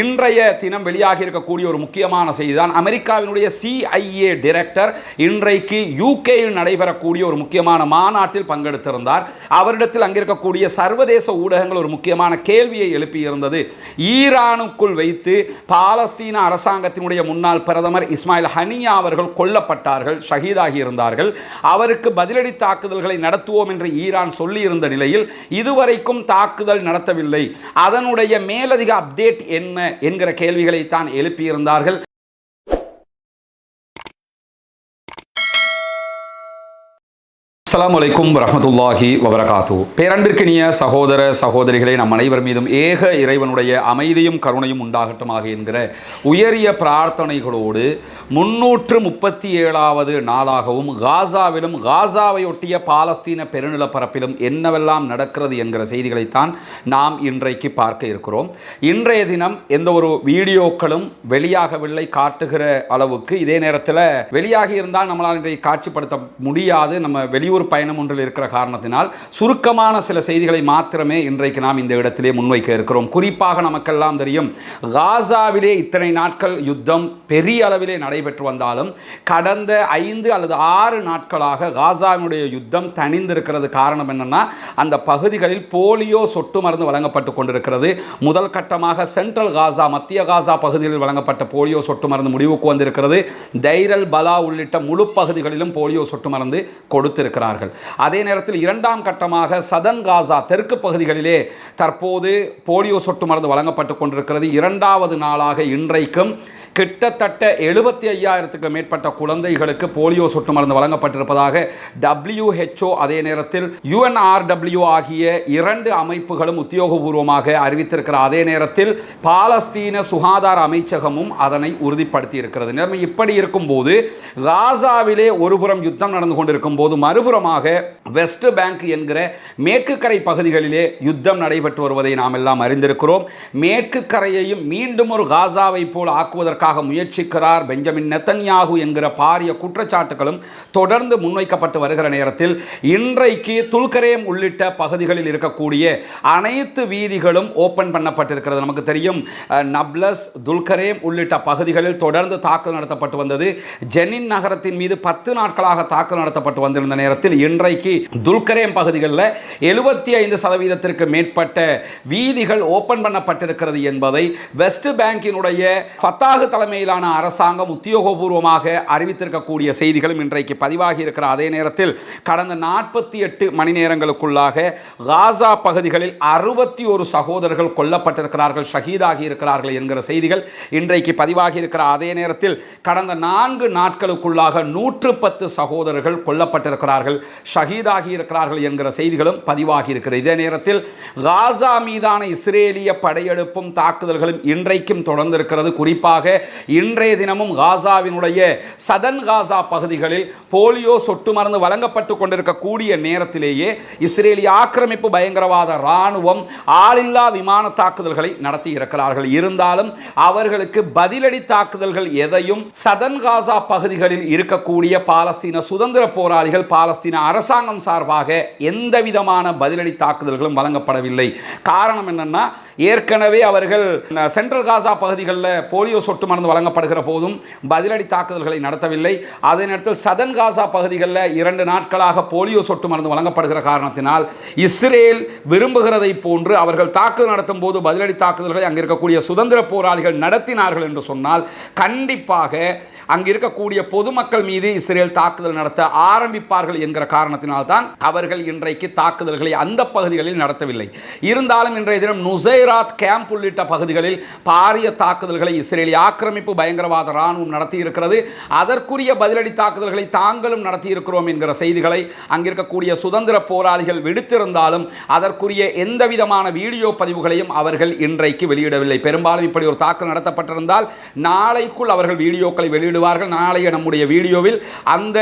இன்றைய தினம் வெளியாகி இருக்கக்கூடிய ஒரு முக்கியமான செய்தி தான் அமெரிக்காவினுடைய சிஐஏ டிரெக்டர் இன்றைக்கு யூகேயில் நடைபெறக்கூடிய ஒரு முக்கியமான மாநாட்டில் பங்கெடுத்திருந்தார். அவரிடத்தில் அங்கிருக்கக்கூடிய சர்வதேச ஊடகங்கள் ஒரு முக்கியமான கேள்வியை எழுப்பியிருந்தது. ஈரானுக்குள் வைத்து பாலஸ்தீன அரசாங்கத்தினுடைய முன்னாள் பிரதமர் இஸ்மாயில் ஹனியா அவர்கள் கொல்லப்பட்டார்கள் ஷஹீதாகி இருந்தார்கள். அவருக்கு பதிலடி தாக்குதல்களை நடத்துவோம் என்று ஈரான் சொல்லியிருந்த நிலையில் இதுவரைக்கும் தாக்குதல் நடத்தவில்லை. அதனுடைய மேலதிக அப்டேட் என்ன என்கிற கேள்விகளைத்தான் எழுப்பியிருந்தார்கள். அஸ்லாம் வலைக்கும் வரஹ்மத்துல்லாஹி வபரகாத்து பேரன்பிற்கினிய சகோதர சகோதரிகளே நம் அனைவர் மீதும் ஏக இறைவனுடைய அமைதியும் கருணையும் உண்டாகட்டுமாக என்கிற உயரிய பிரார்த்தனைகளோடு முன்னூற்று முப்பத்தி ஏழாவது நாளாகவும் காசாவிலும் காசாவையொட்டிய பாலஸ்தீன பெருநிலப்பரப்பிலும் என்னவெல்லாம் நடக்கிறது என்கிற செய்திகளைத்தான் நாம் இன்றைக்கு பார்க்க இருக்கிறோம். இன்றைய தினம் எந்த ஒரு வீடியோக்களும் வெளியாகவில்லை காட்டுகிற அளவுக்கு இதே நேரத்தில் வெளியாகி இருந்தால் நம்மளால் இன்றைக்கு காட்சிப்படுத்த முடியாது. நம்ம வெளியூர் வெளியூர் பயணம் ஒன்றில் இருக்கிற காரணத்தினால் சுருக்கமான சில செய்திகளை மாத்திரமே இன்றைக்கு நாம் இந்த இடத்திலே முன்வைக்க இருக்கிறோம். குறிப்பாக நமக்கெல்லாம் தெரியும் காசாவிலே இத்தனை நாட்கள் யுத்தம் பெரிய அளவிலே நடைபெற்று வந்தாலும் கடந்த ஐந்து அல்லது ஆறு நாட்களாக காசாவினுடைய யுத்தம் தணிந்திருக்கிறது காரணம் என்னன்னா அந்த பகுதிகளில் போலியோ சொட்டு மருந்து வழங்கப்பட்டு கொண்டிருக்கிறது. முதல் கட்டமாக சென்ட்ரல் காசா மத்திய காசா பகுதிகளில் வழங்கப்பட்ட போலியோ சொட்டு மருந்து முடிவுக்கு வந்திருக்கிறது. தைரல் பலா உள்ளிட்ட முழு பகுதிகளிலும் போலியோ சொட்டு மருந்து கொடுத்திருக்கிறார் கொடுத்திருக்கிறார்கள் அதே நேரத்தில் இரண்டாம் கட்டமாக சதன் காசா தெற்கு பகுதிகளிலே தற்போது போலியோ சொட்டு மருந்து வழங்கப்பட்டு கொண்டிருக்கிறது. இரண்டாவது நாளாக இன்றைக்கும் கிட்டத்தட்ட எழுபத்தி ஐயாயிரத்துக்கு மேற்பட்ட குழந்தைகளுக்கு போலியோ சொட்டு மருந்து வழங்கப்பட்டிருப்பதாக டபிள்யூஹெச்ஓ அதே நேரத்தில் யுஎன்ஆர்டபிள்யூ ஆகிய இரண்டு அமைப்புகளும் உத்தியோகபூர்வமாக அறிவித்திருக்கிற அதே நேரத்தில் பாலஸ்தீன சுகாதார அமைச்சகமும் அதனை உறுதிப்படுத்தி இருக்கிறது நிலைமை இப்படி இருக்கும்போது காசாவிலே ஒருபுறம் யுத்தம் நடந்து கொண்டிருக்கும் போது மறுபுறமாக வெஸ்ட் பேங்க் என்கிற மேற்கு கரை பகுதிகளிலே யுத்தம் நடைபெற்று வருவதை நாம் எல்லாம் அறிந்திருக்கிறோம். மேற்கு கரையையும் மீண்டும் ஒரு காசாவை போல் ஆக்குவதற்கு ஆக்குவதற்காக முயற்சிக்கிறார் பெஞ்சமின் நெத்தன்யாகு என்கிற பாரிய குற்றச்சாட்டுகளும் தொடர்ந்து முன்வைக்கப்பட்டு வருகிற நேரத்தில் இன்றைக்கு துல்கரேம் உள்ளிட்ட பகுதிகளில் இருக்கக்கூடிய அனைத்து வீதிகளும் ஓப்பன் பண்ணப்பட்டிருக்கிறது. நமக்கு தெரியும் நப்லஸ் துல்கரேம் உள்ளிட்ட பகுதிகளில் தொடர்ந்து தாக்குதல் நடத்தப்பட்டு வந்தது. ஜெனின் நகரத்தின் மீது பத்து நாட்களாக தாக்குதல் நடத்தப்பட்டு வந்திருந்த நேரத்தில் இன்றைக்கு துல்கரேம் பகுதிகளில் எழுபத்தி ஐந்து சதவீதத்திற்கு மேற்பட்ட வீதிகள் ஓப்பன் பண்ணப்பட்டிருக்கிறது என்பதை வெஸ்ட் பேங்கினுடைய ஃபத்தாகு தலைமையிலான அரசாங்கம் உத்தியோகபூர்வமாக அறிவித்திருக்கக்கூடிய செய்திகளும் இன்றைக்கு பதிவாகி இருக்கிற அதே நேரத்தில் கடந்த நாற்பத்தி எட்டு மணி நேரங்களுக்குள்ளாக காசா பகுதிகளில் அறுபத்தி ஒரு சகோதரர்கள் கொல்லப்பட்டிருக்கிறார்கள் ஷஹீதாகி இருக்கிறார்கள் என்கிற செய்திகள் இன்றைக்கு பதிவாகி இருக்கிற அதே நேரத்தில் கடந்த நான்கு நாட்களுக்குள்ளாக நூற்று பத்து சகோதரர்கள் கொல்லப்பட்டிருக்கிறார்கள் ஷஹீதாகி இருக்கிறார்கள் என்கிற செய்திகளும் பதிவாகி இருக்கிறது இதே நேரத்தில் காசா மீதான இஸ்ரேலிய படையெடுப்பும் தாக்குதல்களும் இன்றைக்கும் தொடர்ந்திருக்கிறது. குறிப்பாக இன்றைய தினமும் காசாவினுடைய சதன் காசா பகுதிகளில் போலியோ சொட்டு மருந்து வழங்கப்பட்டு கொண்டிருக்கக்கூடிய நேரத்திலேயே இஸ்ரேலிய ஆக்கிரமிப்பு பயங்கரவாத இராணுவம் ஆளில்லா விமான தாக்குதல்களை நடத்தி இருக்கிறார்கள். இருந்தாலும் அவர்களுக்கு பதிலடி தாக்குதல்கள் எதையும் சதன் காசா பகுதிகளில் இருக்கக்கூடிய பாலஸ்தீன சுதந்திர போராளிகள் பாலஸ்தீன அரசாங்கம் சார்பாக எந்த விதமான பதிலடி தாக்குதல்களும் வழங்கப்படவில்லை. காரணம் என்னன்னா ஏற்கனவே அவர்கள் சென்ட்ரல் காசா பகுதிகளில் போலியோ சொட்டு மருந்து வழங்கப்படுகிற போதும் பதிலடி தாக்குதல்களை நடத்தவில்லை. அதே நேரத்தில் சதன் காசா பகுதிகளில் இரண்டு நாட்களாக போலியோ சொட்டு மருந்து வழங்கப்படுகிற காரணத்தினால் இஸ்ரேல் விரும்புகிறதை போன்று அவர்கள் தாக்குதல் நடத்தும் போது பதிலடி தாக்குதல்களை அங்கே இருக்கக்கூடிய சுதந்திர போராளிகள் நடத்தினார்கள் என்று சொன்னால் கண்டிப்பாக அங்கு இருக்கக்கூடிய பொதுமக்கள் மீது இஸ்ரேல் தாக்குதல் நடத்த ஆரம்பிப்பார்கள் என்கிற காரணத்தினால்தான் அவர்கள் இன்றைக்கு தாக்குதல்களை அந்த பகுதிகளில் நடத்தவில்லை. இருந்தாலும் இன்றைய தினம் நுசைராத் கேம்ப் உள்ளிட்ட பகுதிகளில் பாரிய தாக்குதல்களை இஸ்ரேலிய ஆக்கிரமிப்பு பயங்கரவாத இராணுவம் நடத்தி இருக்கிறது அதற்குரிய பதிலடி தாக்குதல்களை தாங்களும் நடத்தி இருக்கிறோம் என்கிற செய்திகளை அங்கிருக்கக்கூடிய சுதந்திர போராளிகள் விடுத்திருந்தாலும் அதற்குரிய எந்த விதமான வீடியோ பதிவுகளையும் அவர்கள் இன்றைக்கு வெளியிடவில்லை. பெரும்பாலும் இப்படி ஒரு தாக்குதல் நடத்தப்பட்டிருந்தால் நாளைக்குள் அவர்கள் வீடியோக்களை வெளியிட வெளியிடுவார்கள் நாளைய நம்முடைய வீடியோவில் அந்த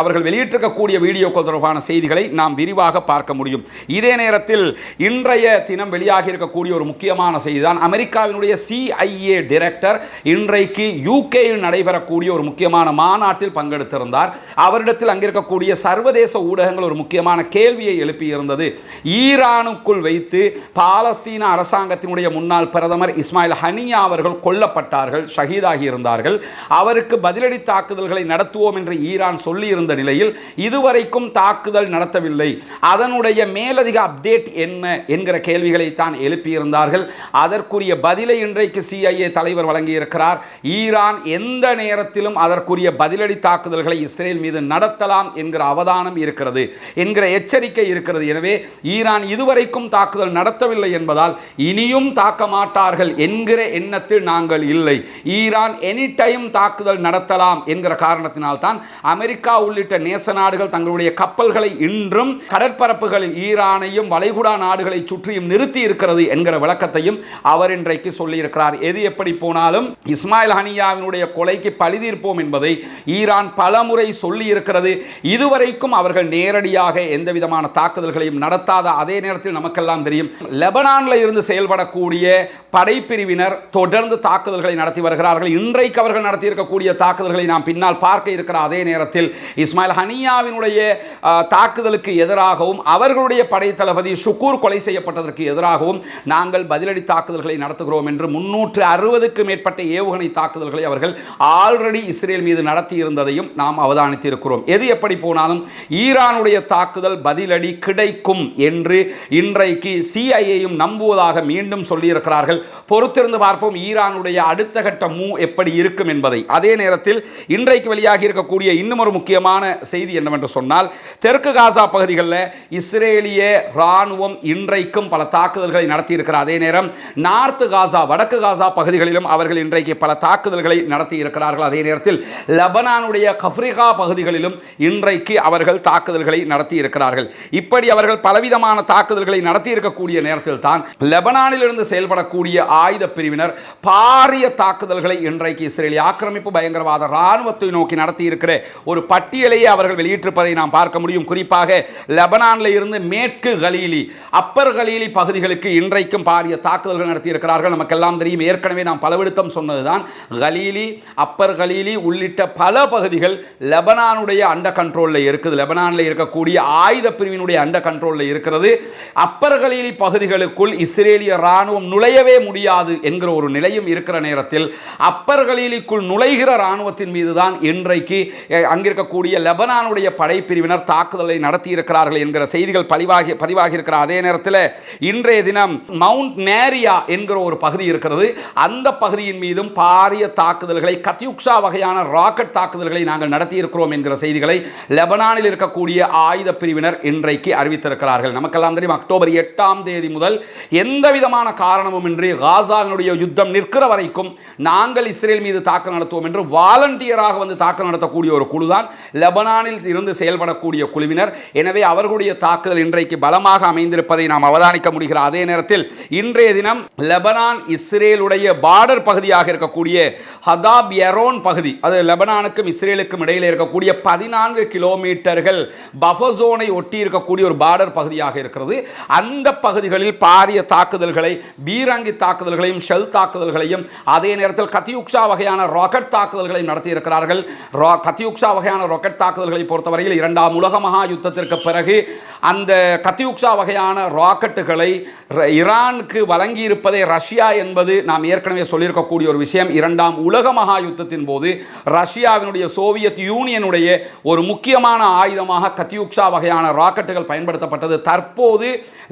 அவர்கள் வெளியிட்டிருக்கக்கூடிய வீடியோக்கள் தொடர்பான செய்திகளை நாம் விரிவாக பார்க்க முடியும். இதே நேரத்தில் இன்றைய தினம் வெளியாகி இருக்கக்கூடிய ஒரு முக்கியமான செய்திதான் அமெரிக்காவினுடைய சிஐஏ டிரெக்டர் இன்றைக்கு யூகேயில் நடைபெறக்கூடிய ஒரு முக்கியமான மாநாட்டில் பங்கெடுத்திருந்தார். அவரிடத்தில் அங்கிருக்கக்கூடிய சர்வதேச ஊடகங்கள் ஒரு முக்கியமான கேள்வியை எழுப்பியிருந்தது. ஈரானுக்குள் வைத்து பாலஸ்தீன அரசாங்கத்தினுடைய முன்னாள் பிரதமர் இஸ்மாயில் ஹனியா அவர்கள் கொல்லப்பட்டார்கள் ஷஹீதாகி இருந்தார்கள். அவருக்கு பதிலடி தாக்குதல்களை நடத்துவோம் என்று ஈரான் சொல்லியிருந்த நிலையில் இதுவரைக்கும் தாக்குதல் நடத்தவில்லை. அதனுடைய மேலதிக அப்டேட் என்ன என்கிற கேள்விகளை தான் எழுப்பியிருந்தார்கள். அதற்குரிய பதிலை இன்றைக்கு சிஐஏ தலைவர் வழங்கியிருக்கிறார். ஈரான் எந்த நேரத்திலும் அதற்குரிய பதிலடி தாக்குதல்களை இஸ்ரேல் மீது நடத்தலாம் என்கிற அவதானம் இருக்கிறது என்கிற எச்சரிக்கை இருக்கிறது. எனவே ஈரான் இதுவரைக்கும் தாக்குதல் நடத்தவில்லை என்பதால் இனியும் தாக்க மாட்டார்கள் என்கிற எண்ணத்தில் நாங்கள் இல்லை. ஈரான் எனி டைம் தாக்குதல் நடத்தலாம் என்கிற காரணத்தினால் தான் அமெரிக்கா உள்ளிட்ட நேச நாடுகள் தங்களுடைய கப்பல்களை இன்றும் கடற்பரப்புகளில் ஈரானையும் வளைகுடா நாடுகளை சுற்றியும் நிறுத்தி இருக்கிறது என்கிற விளக்கத்தையும் அவர் இன்றைக்கு சொல்லியிருக்கிறார். எது எப்படி போனாலும் இஸ்மாயில் ஹனியாவினுடைய கொலைக்கு பழிதீர்ப்போம் என்பதை ஈரான் பலமுறை சொல்லி இருக்கிறது இதுவரைக்கும் அவர்கள் நேரடியாக எந்த விதமான தாக்குதல்களையும் நடத்தாத அதே நேரத்தில் நமக்கெல்லாம் தெரியும். லெபனானில் இருந்து செயல்படக்கூடிய படைப்பிரிவினர் தொடர்ந்து தாக்குதல்களை நடத்தி வருகிறார்கள். இன்றைக்கு அவர்கள் நடத்தியிருக்கக்கூடிய தாக்குதல்களை நாம் பின்னால் பார்க்க இருக்கிற அதே நேரத்தில் இஸ்மாயில் ஹனியாவினுடைய தாக்குதலுக்கு எதிராகவும் அவர்களுடைய படை தளபதி ஷுக்கூர் கொலை செய்யப்பட்டதற்கு எதிராகவும் நாங்கள் பதிலடி தாக்குதல்களை நடத்துகிறோம் என்று முன்னூற்று அறுபதுக்கு மேற்பட்ட ஏவுகணை தாக்குதல்களை அவர்கள் ஆல்ரெடி இஸ்ரேல் மீது நடத்தி இருந்ததையும் நாம் அவதானித்திருக்கிறோம். எது எப்படி போனாலும் ஈரானுடைய தாக்குதல் பதிலடி கிடைக்கும் என்று இன்றைக்கு சிஐஏயும் நம்புவதாக மீண்டும் சொல்லியிருக்கிறார்கள். பொறுத்திருந்து பார்ப்போம் ஈரானுடைய அடுத்த கட்ட மூ எப்படி இருக்கும் என்பதை. அதே நேரத்தில் இன்றைக்கு வெளியாகி இருக்கக்கூடிய இன்னும் ஒரு முக்கியமான செய்தி என்னவென்று சொன்னால் தெற்கு காசா பகுதிகளில் இஸ்ரேலிய ராணுவம் இன்றைக்கும் பல தாக்குதல்களை நடத்தியிருக்கிற அதே நேரம் நார்த்து காசா வடக்கு காசா பகுதிகளிலும் அவர்கள் இன்றைக்கு பல தாக்குதல்களை நடத்தி இருக்கிறார்கள் அதே நேரத்தில் லெபனானுடைய கஃப்ரிகா பகுதிகளிலும் இன்றைக்கு அவர்கள் தாக்குதல்களை நடத்தி இருக்கிறார்கள் இப்படி அவர்கள் பலவிதமான தாக்குதல்களை நடத்தி இருக்கக்கூடிய நேரத்தில் தான் லெபனானில் இருந்து செயல்படக்கூடிய ஆயுத பிரிவினர் பாரிய தாக்குதல்களை இன்றைக்கு இஸ்ரேலிய ஆக்கிரமிப்பு பயங்கரவாத இராணுவத்தை நோக்கி நடத்தியிருக்கிற ஒரு பட்டியலையே அவர்கள் வெளியிட்டிருப்பதை நாம் பார்க்க முடியும். குறிப்பாக லெபனானில் இருந்து மேற்கு கலீலி அப்பர் கலீலி பகுதிகளுக்கு இன்றைக்கும் பாரிய தாக்குதல்கள் நடத்தியிருக்கிறார்கள். நமக்கெல்லாம் தெரியும் ஏற்கனவே நாம் பலவிடுத்தம் சொன்னதுதான். கலீலி அப்பர் கலீலி உள்ளிட்ட பல பகுதிகள் லெபனானுடைய அண்ட கண்ட்ரோலில் இருக்குது. லெபனானில் இருக்கக்கூடிய ஆயுத பிரிவினுடைய அண்ட கண்ட்ரோலில் இருக்கிறது. அப்பர் கலீலி பகுதிகளுக்குள் இஸ்ரேலிய இராணுவம் நுழையவே முடியாது என்கிற ஒரு நிலையும் இருக்கிற நேரத்தில் அப்பர் கலீலிக்குள் நுழைகிற இராணுவத்தின் மீது தான் இன்றைக்கு அங்கிருக்கக்கூடிய லெபனானுடைய படைப்பிரிவினர் தாக்குதலை நடத்தியிருக்கிறார்கள் என்கிற செய்திகள் பதிவாகி பதிவாகி இருக்கிற அதே நேரத்தில் இன்றைய தினம் மவுண்ட் நேரியா என்கிற ஒரு பகுதி இருக்கிறது. அந்த பகுதியின் மீதும் பாரிய தாக்குதல்களை கத்தியுக்ஷா வகையான ராக்கெட் தாக்குதல்களை நாங்கள் நடத்தியிருக்கிறோம் என்கிற செய்திகளை லெபனானில் இருக்கக்கூடிய ஆயுத பிரிவினர் இன்றைக்கு அறிவித்திருக்கிறார்கள். நமக்கெல்லாம் தெரியும் அக்டோபர் எட்டாம் தேதி முதல் எந்த விதமான காரணமுமின்றி காசாவினுடைய யுத்தம் நிற்கிற வரைக்கும் நாங்கள் இஸ்ரேல் மீது தாக்குதல் நடத்துவோம் என்று வாலண்டியராக வந்து தாக்குதல் நடத்தக்கூடிய ஒரு குழு தான் லெபனானில் இருந்து செயல்படக்கூடிய குழுவினர். எனவே அவர்களுடைய தாக்குதல் இன்றைக்கு பலமாக அமைந்திருப்பதை நாம் அவதானிக்க முடிகிற அதே நேரத்தில் இன்றைய தினம் லெபனான் இஸ்ரேலுடைய பார்டர் பகுதியாக இருக்கக்கூடிய ஹதாப் எரோன் பகுதி அது லெபனானுக்கும் இஸ்ரேலுக்கும் இடையில் இருக்கக்கூடிய பதினான்கு கிலோமீட்டர்கள் பஃபசோனை ஒட்டி இருக்கக்கூடிய ஒரு பார்டர் பகுதியாக இருக்கிறது. அந்த பகுதிகளில் பாரிய தாக்குதல்களை பீரங்கி தாக்குதல்களையும் ஷெல் தாக்குதல்களையும் அதே நேரத்தில் கத்தியுக்ஷா வகையான ராக்கெட் தாக்குதல்களையும் நடத்தி இருக்கிறார்கள் ரா கத்தியுக்ஷா வகையான ராக்கெட் தாக்குதல்களை பொறுத்தவரையில் இரண்டாம் உலக மகா யுத்தத்திற்கு பிறகு அந்த கத்தியுக்ஷா வகையான ராக்கெட்டுகளை ஈரானுக்கு வழங்கி ரஷ்யா என்பது நாம் ஏற்கனவே சொல்லியிருக்கக்கூடிய ஒரு விஷயம். இரண்டாம் உலக மகா யுத்தத்தின் போது ரஷ்யாவினுடைய சோவியத் யூனியனுடைய ஒரு முக்கியமான ஆயுதமாக கத்தியுக்ஷா வகையான ராக்கெட்டுகள் பயன்படுத்தப்பட்டது. தற்போது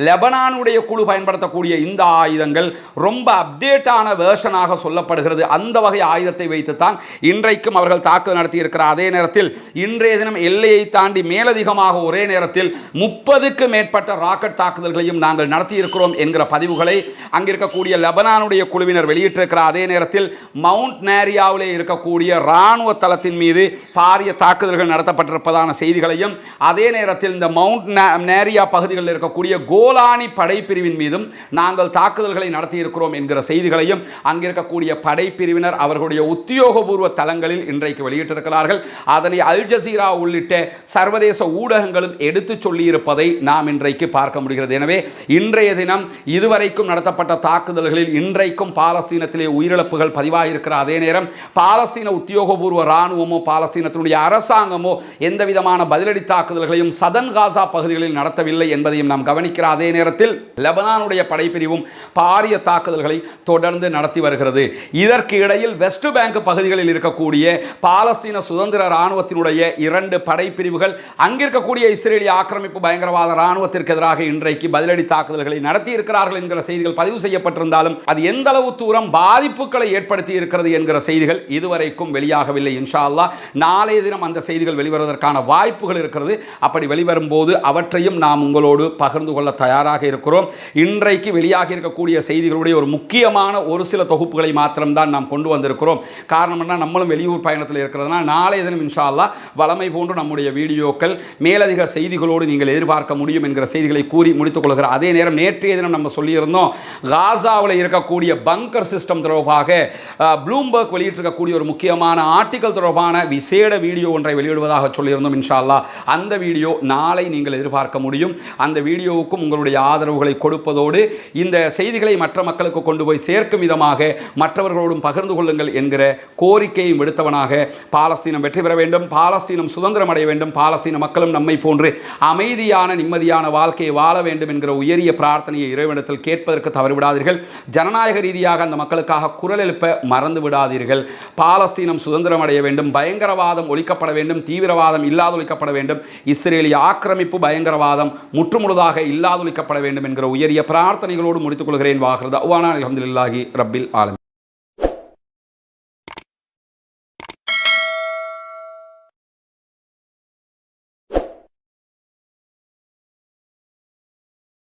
லெபனானுடைய குழு பயன்படுத்தக்கூடிய இந்த ஆயுதங்கள் ரொம்ப அப்டேட்டான வேர்ஷனாக சொல்லப்படுகிறது. அந்த வகை ஆயுதத்தை வைத்துத்தான் இன்றைக்கும் அவர்கள் தாக்குதல் நடத்தியிருக்கிறார் அதே நேரத்தில் இன்றைய தினம் எல்லையை தாண்டி மேலதிகமாக ஒரே நேரத்தில் முப்பதுக்கு மேற்பட்ட ராக்கெட் தாக்குதல்களையும் நாங்கள் நடத்தியிருக்கிறோம் என்கிற பதிவுகளை அங்கிருக்கக்கூடிய லெபனானுடைய குழுவினர் வெளியிட்டிருக்கிற அதே நேரத்தில் மவுண்ட் நேரியாவிலே இருக்கக்கூடிய இராணுவ தளத்தின் மீது பாரிய தாக்குதல்கள் நடத்தப்பட்டிருப்பதான செய்திகளையும் அதே நேரத்தில் இந்த மவுண்ட் நேரியா பகுதிகளில் இருக்கக்கூடிய கோலானி படைப்பிரிவின் மீதும் நாங்கள் தாக்குதல்களை நடத்தியிருக்கிறோம் என்கிற செய்திகளையும் அங்கிருக்கக்கூடிய படைப்பிரிவினர் அவர்களுடைய உத்தியோகபூர்வ அதிகாரப்பூர்வ தளங்களில் இன்றைக்கு வெளியிட்டிருக்கிறார்கள். அதனை அல் ஜசீரா உள்ளிட்ட சர்வதேச ஊடகங்களும் எடுத்து சொல்லியிருப்பதை நாம் இன்றைக்கு பார்க்க முடிகிறது. எனவே இன்றைய தினம் இதுவரைக்கும் நடத்தப்பட்ட தாக்குதல்களில் இன்றைக்கும் பாலஸ்தீனத்திலே உயிரிழப்புகள் பதிவாகியிருக்கிற அதே நேரம் பாலஸ்தீன உத்தியோகபூர்வ இராணுவமோ பாலஸ்தீனத்தினுடைய அரசாங்கமோ எந்த விதமான பதிலடி தாக்குதல்களையும் சதன் காசா பகுதிகளில் நடத்தவில்லை என்பதையும் நாம் கவனிக்கிற அதே நேரத்தில் லெபனானுடைய படைப்பிரிவும் பாரிய தாக்குதல்களை தொடர்ந்து நடத்தி வருகிறது. இதற்கு இடையில் வெஸ்ட் பேங்க் பகுதிகளில் இருக்கக்கூடிய பாலஸ்தீன சுதந்திர இராணுவத்தினுடைய இரண்டு படைப்பிரிவுகள் அங்கிருக்கக்கூடிய இஸ்ரேலிய ஆக்கிரமிப்பு பயங்கரவாத இராணுவத்திற்கு எதிராக இன்றைக்கு பதிலடி தாக்குதல்களை நடத்தி இருக்கிறார்கள் என்கிற செய்திகள் பதிவு செய்யப்பட்டிருந்தாலும் அது எந்த அளவு தூரம் பாதிப்புகளை ஏற்படுத்தி இருக்கிறது என்கிற செய்திகள் இதுவரைக்கும் வெளியாகவில்லை. இன்ஷா அல்லா நாளைய தினம் அந்த செய்திகள் வெளிவருவதற்கான வாய்ப்புகள் இருக்கிறது. அப்படி வெளிவரும் போது அவற்றையும் நாம் உங்களோடு பகிர்ந்து கொள்ள தயாராக இருக்கிறோம். இன்றைக்கு வெளியாகி இருக்கக்கூடிய செய்திகளுடைய ஒரு முக்கியமான ஒரு சில தொகுப்புகளை மாத்திரம்தான் நாம் கொண்டு வந்திருக்கிறோம். காரணம் என்ன நம்மளும் வெளியூர் பயணத்தில் இருக்கிறதுனால நாளைய தினம் இன்ஷால்லா வளமை போன்று நம்முடைய வீடியோக்கள் மேலதிக செய்திகளோடு நீங்கள் எதிர்பார்க்க முடியும் என்கிற செய்திகளை கூறி முடித்துக் கொள்கிற அதே நேரம் நேற்றைய தினம் நம்ம சொல்லியிருந்தோம் காசாவில் இருக்கக்கூடிய பங்கர் சிஸ்டம் தொடர்பாக ப்ளூம்பர்க் வெளியிட்டிருக்கக்கூடிய ஒரு முக்கியமான ஆர்டிக்கல் தொடர்பான விசேட வீடியோ ஒன்றை வெளியிடுவதாக சொல்லியிருந்தோம் இன்ஷால்லா அந்த வீடியோ நாளை நீங்கள் எதிர்பார்க்க முடியும். அந்த வீடியோவுக்கும் உங்களுடைய ஆதரவுகளை கொடுப்பதோடு இந்த செய்திகளை மற்ற மக்களுக்கு கொண்டு போய் சேர்க்கும் விதமாக மற்றவர்களோடும் பகிர்ந்து கொள்ளுங்கள் என்கிற கோரிக்கை கோரிக்கையும் விடுத்தவனாக பாலஸ்தீனம் வெற்றி பெற வேண்டும். பாலஸ்தீனம் சுதந்திரம் அடைய வேண்டும். பாலஸ்தீன மக்களும் நம்மை போன்று அமைதியான நிம்மதியான வாழ்க்கையை வாழ வேண்டும் என்கிற உயரிய பிரார்த்தனையை இறைவனிடத்தில் கேட்பதற்கு தவறிவிடாதீர்கள். ஜனநாயக ரீதியாக அந்த மக்களுக்காக குரல் எழுப்ப மறந்து விடாதீர்கள். பாலஸ்தீனம் சுதந்திரம் அடைய வேண்டும். பயங்கரவாதம் ஒழிக்கப்பட வேண்டும். தீவிரவாதம் இல்லாதொழிக்கப்பட வேண்டும். இஸ்ரேலிய ஆக்கிரமிப்பு பயங்கரவாதம் முற்றுமுழுதாக இல்லாதொழிக்கப்பட வேண்டும் என்கிற உயரிய பிரார்த்தனைகளோடு முடித்துக் கொள்கிறேன். வாகிறது அவ்வானா அலமதுல்லாஹி ரப்பில் ஆலம்